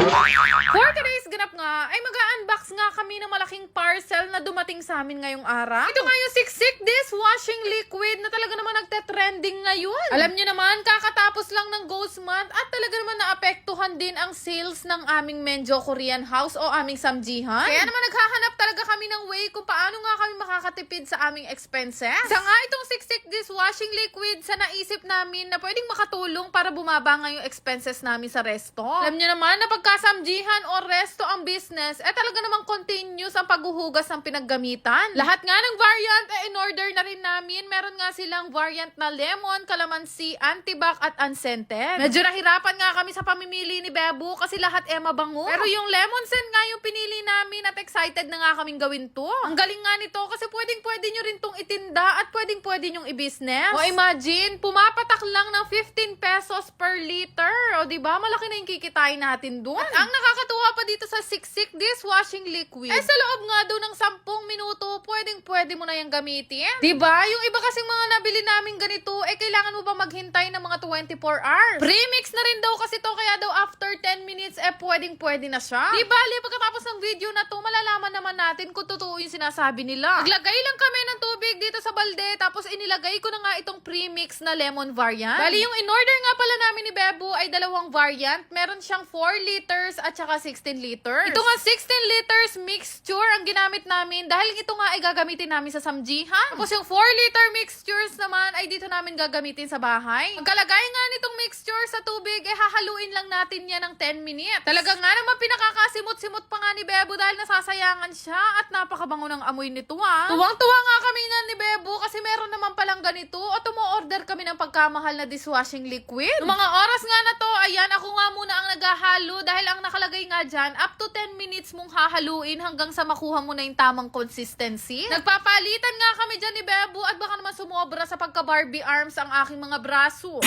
For today's ganap nga, ay mag-unbox nga kami ng malaking parcel na dumating sa amin ngayong araw. Ito nga yung siksik dishwashing liquid na talaga naman nagte-trending ngayon. Alam niyo naman, kakatapos lang ng Ghost Month at talaga naman naapektuhan din ang sales ng aming Menjo Korean House o aming Samjihan. Kaya naman naghahanap talaga kami ng way kung paano nga kami makakatipid sa aming expenses. Isa nga itong siksik dishwashing liquid sa naisip namin na pwedeng makatulong para bumaba nga yung expenses namin sa resto. Alam niyo naman na pagkasamjihan o resto ang business, eh talaga namang continuous ang paghuhugas ng pinaggamitan. Lahat nga ng variant, eh in-order na rin namin. Meron nga silang variant na lemon, calamansi, antibac at unscented. Medyo nahirapan nga kami sa pamimili ni Bebo kasi lahat eh mabango. Pero yung lemon scent nga yung pinili namin at excited na nga kaming gawin to. Ang galing nga nito kasi pwedeng pwede nyo rin tong itinda at pwedeng pwede nyong i-business. O imagine, pumapatak lang ng 15 pesos per liter. O di ba Malaki na yung kikitain natin dun. Ang nakakatuwa pa dito sa siksik dishwashing liquid, eh sa loob nga daw ng 10 minuto, pwedeng pwede mo na yung gamitin. Ba Yung iba kasing mga nabili namin ganito, eh kailangan mo pa maghintay ng mga 24 hours. Premix na rin daw kasi to, kaya daw after 10 minutes, eh pwedeng pwede na siya. Di bali, pagkatapos ng video na to, malalaman naman natin kung totoo yung sinasabi nila. Naglagay lang kami ng tubig dito sa balde, tapos inilagay ko na nga itong premix na lemon variant. Bali, yung in-order nga pala namin ni Bebo ay dalawang variant. Meron siyang 4 liters at saka 16 liters. Ito nga 16 liters mixture ang ginamit namin dahil ito nga ay gagamitin namin sa samjihan. Tapos yung 4 liter mixtures naman ay dito namin gagamitin sa bahay. Pagkalagay nga nitong mixture sa tubig, eh hahaluin lang natin yan ng 10 minutes. Talaga nga naman pinakakasimot-simot pa nga ni Bebo dahil nasasayangan siya at napakabango ng amoy nito ah. Tuwang-tuwa nga kami na Bebo kasi meron naman palang ganito at umu-order kami ng pagkamahal na dishwashing liquid. Noong mga oras nga na to, ayan ako nga muna ang naghahalo dahil ang nakalagay nga dyan, up to 10 minutes mong hahaluin hanggang sa makuha mo na yung tamang consistency. Nagpapalitan nga kami dyan ni Bebo at baka naman sumobra sa pagka-Barbie arms ang aking mga braso.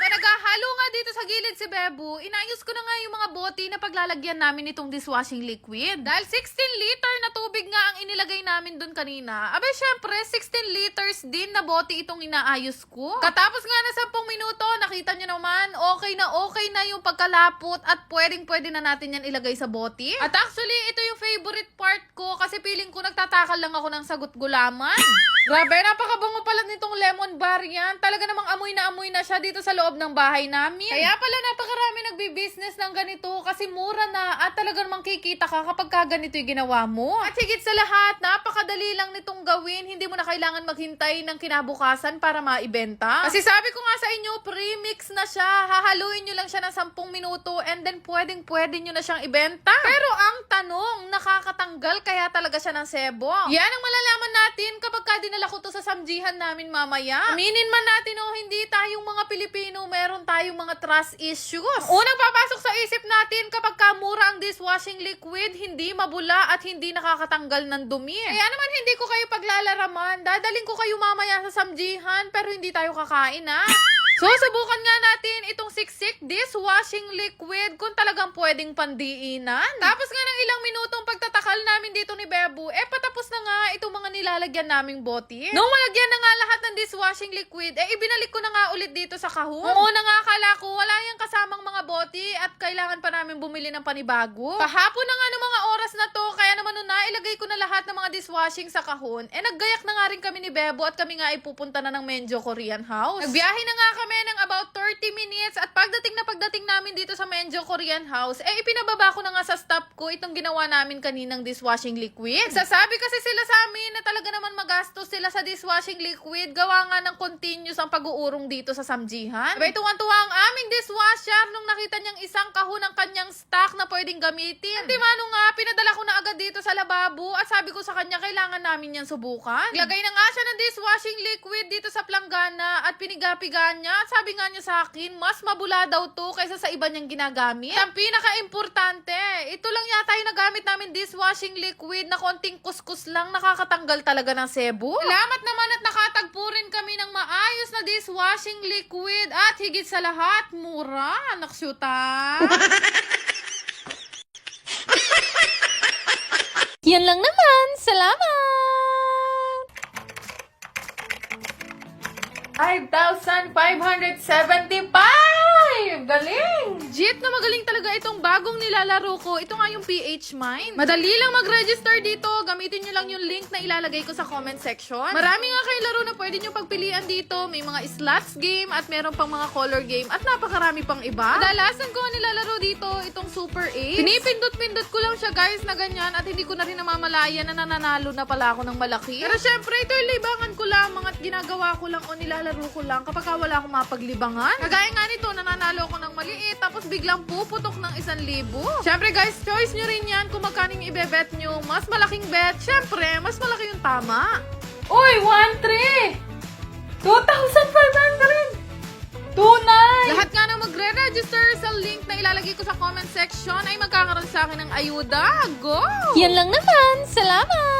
Kaya naghahalo nga dito sa gilid si Bebo, inayos ko na nga yung mga bote na paglalagyan namin itong dishwashing liquid. Dahil 16 liter na tubig nga ang inilagay namin dun kanina. Abe, syempre, 16 liters din na bote itong inaayos ko. Katapos nga na 10 minuto, nakita nyo naman, okay na okay na yung pagkalapot at pwedeng pwede na natin yan ilagay sa bote. At actually, ito yung favorite part ko kasi feeling ko nagtatakal lang ako ng sagot gulaman. Grabe, napakabango pala nitong lemon bar yan. Talaga namang amoy na amoy na siya dito sa loob ng bahay namin. Kaya pala napakarami nagbi-business ng ganito kasi mura na at talaga namang kikita ka kapag ka ganito yung ginawa mo. At higit sa lahat, napakadali lang nitong gawin. Hindi mo na kailangan maghintay ng kinabukasan para maibenta. Kasi sabi ko nga sa inyo, premix na siya. Hahaluin nyo lang siya ng 10 minuto and then pwedeng pwede nyo na siyang ibenta. Pero ang tanong, nakakatanggal kaya talaga siya ng sebo. Yan ang malalaman natin kapag ka dinala ko to sa samjihan namin mamaya. Aminin man natin o hindi tayong mga Pilipino, meron tayong mga trust issues. Unang papasok sa isip natin kapag ka mura ang dishwashing liquid, hindi mabula at hindi nakakatanggal ng dumi. Kaya naman hindi ko kayo paglalaraman. Dadaling ko kayo mamaya sa samjihan pero hindi tayo kakain ha. So, subukan nga natin itong siksik dishwashing liquid kung talagang pwedeng pandiinan. Tapos nga ng ilang minutong pagtatakal namin dito ni Bebo, eh patapos na nga itong mga nilalagyan naming bote. Nung malagyan na nga lahat ng dishwashing liquid, eh ibinalik ko na nga ulit dito sa kahon. Ang una nga akala ko, wala yung kasamang mga bote at kailangan pa namin bumili ng panibago. Kahapon na nga ng mga oras na to, kaya naman nung nailagay ko na lahat ng mga dishwashing sa kahon, eh naggayak na nga rin kami ni Bebo at kami nga ay pupunta na ng Menjo Korean House. Nagbiyahe na nga kami ng about 30 minutes at pagdating na pagdating namin dito sa Menjo Korean House, eh ipinababa ko na nga sa stop ko itong ginawa namin kaninang dishwashing liquid. Sasabi kasi sila sa amin na talaga naman magastos sila sa dishwashing liquid, gawa nga ng continuous ang pag-uurong dito sa Samjihan. Diba tuwan-tuwa ang aming dishwasher nung nakita niyang isang kahon ng kanyang stock na pwedeng gamitin. Di mano nga, pinadala ko na agad dito sa lababo at sabi ko sa kanya, kailangan namin yan subukan. Lagay na nga siya ng dishwashing liquid dito sa planggana at pinigapigan niya at sabi nga niya sa akin, mas mabula daw to kaysa sa iba niyang ginagamit. At ang pinaka-importante, ito lang yata yung nagamit namin dishwashing liquid na konting kuskus lang nakakatanggal talaga ng sebo. Salamat naman at nakatagpo rin kami ng maayos na dishwashing liquid at higit sa lahat, mura. Naksyuta. Yan lang naman. Salamat! 5,575! Galing! G! legit na magaling talaga itong bagong nilalaro ko. Ito nga yung PH Mind. Madali lang mag-register dito. Gamitin nyo lang yung link na ilalagay ko sa comment section. Marami nga kayong laro na pwede nyo pagpilian dito. May mga slots game at meron pang mga color game at napakarami pang iba. Kadalasan ko nilalaro dito itong Super 8. Pinipindot-pindot ko lang siya guys na ganyan at hindi ko na rin namamalaya na nananalo na pala ako ng malaki. Pero syempre ito yung libangan ko lamang at ginagawa ko lang o nilalaro ko lang kapag ka wala akong mapaglibangan. Kagaya nga nito, nananalo ako ng maliit tapos biglang puputok ng isang libo. Syempre guys, choice nyo rin yan kung magkano yung ibebet nyo. Mas malaking bet, syempre, mas malaki yung tama. Uy, 1-3! 2,500! Tunay! Lahat nga na magre-register sa link na ilalagay ko sa comment section ay magkakaroon sa akin ng ayuda. Go! Yan lang naman. Salamat!